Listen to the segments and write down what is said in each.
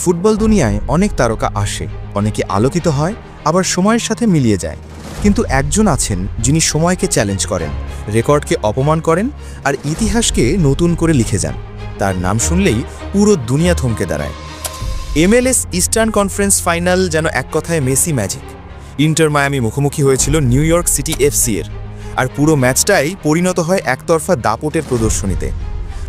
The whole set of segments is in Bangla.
ফুটবল দুনিয়ায় অনেক তারকা আসে, অনেকে আলোকিত হয়, আবার সময়ের সাথে মিলিয়ে যায়। কিন্তু একজন আছেন যিনি সময়কে চ্যালেঞ্জ করেন, রেকর্ডকে অপমান করেন, আর ইতিহাসকে নতুন করে লিখে যান। তার নাম শুনলেই পুরো দুনিয়া থমকে দাঁড়ায়। এমএলএস ইস্টার্ন কনফারেন্স ফাইনাল যেন এক কথায় মেসি ম্যাজিক। ইন্টার মায়ামি মুখোমুখি হয়েছিল নিউ ইয়র্ক সিটি এফসি এর আর পুরো ম্যাচটাই পরিণত হয় একতরফা দাপটের প্রদর্শনীতে।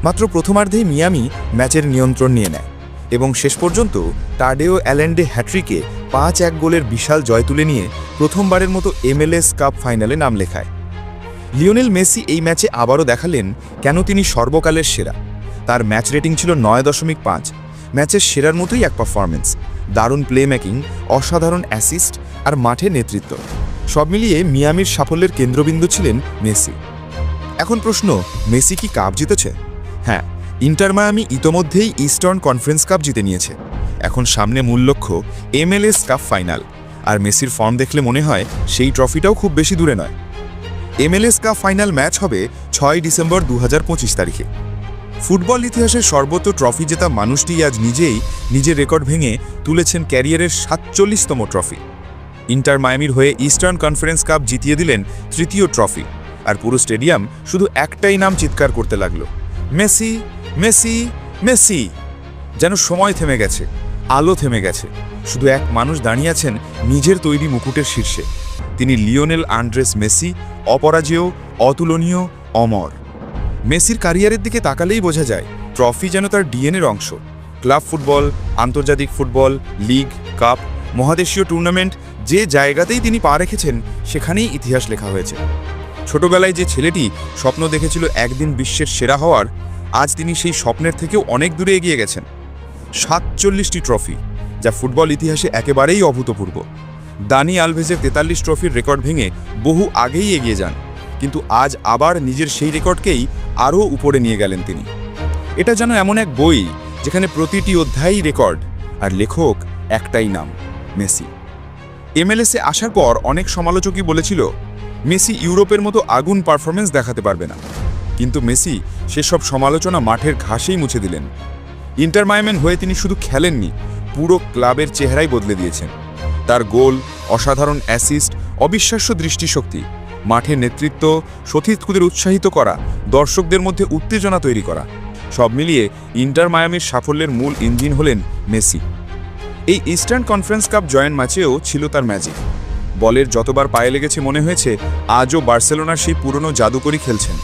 মাত্র প্রথমার্ধেই মিয়ামি ম্যাচের নিয়ন্ত্রণ নিয়ে নেয়। এবং শেষ পর্যন্ত টাডেও অ্যালেন্ডে হ্যাট্রিকে পাঁচ এক গোলের বিশাল জয় তুলে নিয়ে প্রথমবারের মতো এমএলএস কাপ ফাইনালে নাম লেখায়। লিওনেল মেসি এই ম্যাচে আবারও দেখালেন কেন তিনি সর্বকালের সেরা। তার ম্যাচ রেটিং ছিল নয় দশমিক পাঁচ। ম্যাচের সেরার মতোই এক পারফরমেন্স দারুণ প্লে মেকিং অসাধারণ অ্যাসিস্ট আর মাঠে নেতৃত্ব। সব মিলিয়ে মিয়ামির সাফল্যের কেন্দ্রবিন্দু ছিলেন মেসি। এখন প্রশ্ন, মেসি কি কাপ জিতেছে? হ্যাঁ ইন্টার মায়ামি ইতোমধ্যেই ইস্টার্ন কনফারেন্স কাপ জিতে নিয়েছে। এখন সামনে মূল লক্ষ্য এমএলএস কাপ ফাইনাল। আর মেসির ফর্ম দেখলে মনে হয় সেই ট্রফিটাও খুব বেশি দূরে নয়। এমএলএস কাপ ফাইনাল ম্যাচ হবে ছয় ডিসেম্বর দু হাজার পঁচিশ তারিখে। ফুটবল ইতিহাসের সর্বোচ্চ ট্রফি জেতা মানুষটি আজ নিজেই নিজের রেকর্ড ভেঙে তুলেছেন ক্যারিয়ারের সাতচল্লিশতম ট্রফি। ইন্টার মায়ামির হয়ে ইস্টার্ন কনফারেন্স কাপ জিতিয়ে দিলেন তৃতীয় ট্রফি। আর পুরো স্টেডিয়াম শুধু একটাই নাম চিৎকার করতে লাগল, মেসি মেসি মেসি। যেন সময় থেমে গেছে, আলো থেমে গেছে। শুধু এক মানুষ দাঁড়িয়ে আছেন নিজের তৈরি মুকুটের শীর্ষে। তিনি লিওনেল আন্ড্রেস মেসি, অপরাজেয়, অতুলনীয়, অমর। মেসির ক্যারিয়ারের দিকে তাকালেই বোঝা যায়, ট্রফি যেন তার ডিএনএর অংশ। ক্লাব ফুটবল, আন্তর্জাতিক ফুটবল, লিগ, কাপ, মহাদেশীয় টুর্নামেন্ট, যে জায়গাতেই তিনি পা রেখেছেন, সেখানেই ইতিহাস লেখা হয়েছে। ছোটবেলায় যে ছেলেটি স্বপ্ন দেখেছিল একদিন বিশ্বের সেরা হওয়ার আজ তিনি সেই স্বপ্নের থেকেও অনেক দূরে এগিয়ে গেছেন। সাতচল্লিশটি ট্রফি, যা ফুটবল ইতিহাসে একেবারেই অভূতপূর্ব। দানি আলভেজের তেতাল্লিশ ট্রফির রেকর্ড ভেঙে বহু আগেই এগিয়ে যান, কিন্তু আজ আবার নিজের সেই রেকর্ডকেই আরও উপরে নিয়ে গেলেন তিনি। এটা যেন এমন এক বই, যেখানে প্রতিটি অধ্যায়ই রেকর্ড, আর লেখক একটাই নাম, মেসি। এমএলএসে আসার পর অনেক সমালোচকই বলেছিল, মেসি ইউরোপের মতো আগুন পারফরমেন্স দেখাতে পারবে না। কিন্তু মেসি সেসব সমালোচনা মাঠের ঘাসেই মুছে দিলেন। ইন্টার মায়ামেন হয়ে তিনি শুধু খেলেননি, পুরো ক্লাবের চেহারাই বদলে দিয়েছেন। তার গোল, অসাধারণ অ্যাসিস্ট অবিশ্বাস্য দৃষ্টিশক্তি, মাঠের নেতৃত্ব, সতীর্থদের উৎসাহিত করা, দর্শকদের মধ্যে উত্তেজনা তৈরি করা, সব মিলিয়ে ইন্টার মায়ামির সাফল্যের মূল ইঞ্জিন হলেন মেসি। এই ইস্টার্ন কনফারেন্স কাপ জয়েন্ট ম্যাচেও ছিল তার ম্যাজিক। বলের যতবার পায়ে লেগেছে মনে হয়েছে, আজও বার্সেলোনার সেই পুরনো জাদুকরি খেলছেন।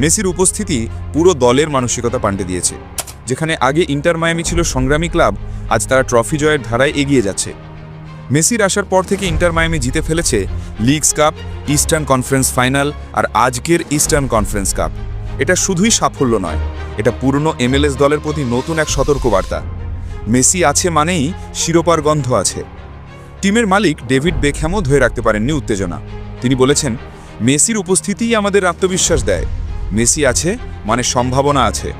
মেসির উপস্থিতি পুরো দলের মানসিকতা পাল্টে দিয়েছে। যেখানে আগে ইন্টার মায়ামি ছিল সংগ্রামী ক্লাব, আজ তারা ট্রফি জয়ের ধারায় এগিয়ে যাচ্ছে। মেসির আসার পর থেকে ইন্টার মায়ামি জিতে ফেলেছে leagues cup, Eastern Conference final আর আজকের ইস্টার্ন কনফারেন্স কাপ। এটা শুধুই সাফল্য নয়, এটা পুরনো এমএলএস দলের প্রতি নতুন এক সতর্কবার্তা। মেসি আছে মানেই শিরোপার গন্ধ আছে। টিমের মালিক ডেভিড বেকহ্যামও ধরে রাখতে পারেননি উত্তেজনা। তিনি বলেছেন, মেসির উপস্থিতিই আমাদের আত্মবিশ্বাস দেয়। মেসি আছে মানে সম্ভাবনা আছে।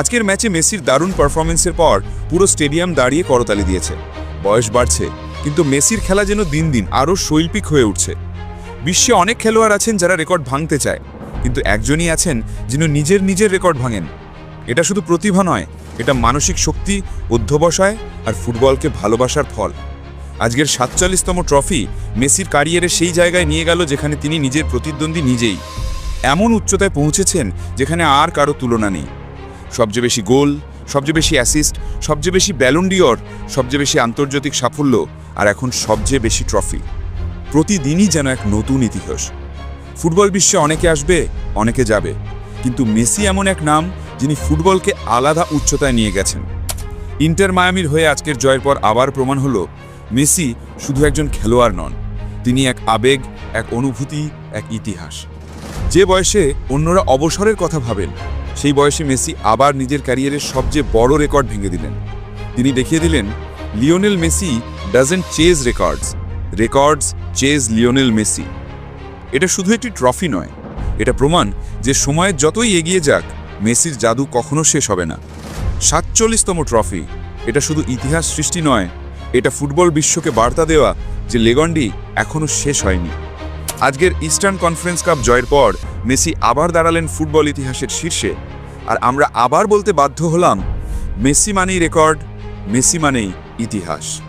আজকের ম্যাচে মেসির দারুণ পারফরমেন্সের পর পুরো স্টেডিয়াম দাঁড়িয়ে করতালি দিয়েছে। বয়স বাড়ছে, কিন্তু মেসির খেলা যেন দিন দিন আরও শৈল্পিক হয়ে উঠছে। বিশ্বে অনেক খেলোয়াড় আছেন যারা রেকর্ড ভাঙতে চায়, কিন্তু একজনই আছেন যিনি নিজের নিজের রেকর্ড ভাঙেন। এটা শুধু প্রতিভা নয়, এটা মানসিক শক্তি, অধ্যবসায় আর ফুটবলকে ভালোবাসার ফল। আজকের সাতচল্লিশতম ট্রফি মেসির ক্যারিয়ারে সেই জায়গায় নিয়ে গেল যেখানে তিনি নিজের প্রতিদ্বন্দ্বী নিজেই। এমন উচ্চতায় পৌঁছেছেন যেখানে আর কারও তুলনা নেই। সবচেয়ে বেশি গোল, সবচেয়ে বেশি অ্যাসিস্ট সবচেয়ে বেশি ব্যালন্ডিয়র সবচেয়ে বেশি আন্তর্জাতিক সাফল্য আর এখন সবচেয়ে বেশি ট্রফি প্রতিদিনই যেন এক নতুন ইতিহাস। ফুটবল বিশ্বে অনেকে আসবে, অনেকে যাবে। কিন্তু মেসি এমন এক নাম যিনি ফুটবলকে আলাদা উচ্চতায় নিয়ে গেছেন। ইন্টার মায়ামির হয়ে আজকের জয়ের পর আবার প্রমাণ হলো, মেসি শুধু একজন খেলোয়াড় নন, তিনি এক আবেগ, এক অনুভূতি, এক ইতিহাস। যে বয়সে অন্যরা অবসরের কথা ভাবেন, সেই বয়সে মেসি আবার নিজের ক্যারিয়ারের সবচেয়ে বড় রেকর্ড ভেঙে দিলেন। তিনি দেখিয়ে দিলেন, Lionel Messi doesn't chase records records chase Lionel Messi. এটা শুধু একটি ট্রফি নয়, এটা প্রমাণ যে সময়ের যতই এগিয়ে যাক, মেসির জাদু কখনো শেষ হবে না। সাতচল্লিশতম ট্রফি, এটা শুধু ইতিহাস সৃষ্টি নয়, এটা ফুটবল বিশ্বকে বার্তা দেওয়া যে লেগন্ডি এখনও শেষ হয়নি। আজকের ইস্টার্ন কনফারেন্স কাপ জয়ের পর মেসি আবার দাঁড়ালেন ফুটবল ইতিহাসের শীর্ষে। আর আমরা আবার বলতে বাধ্য হলাম, মেসি মানেই রেকর্ড, মেসি মানেই ইতিহাস।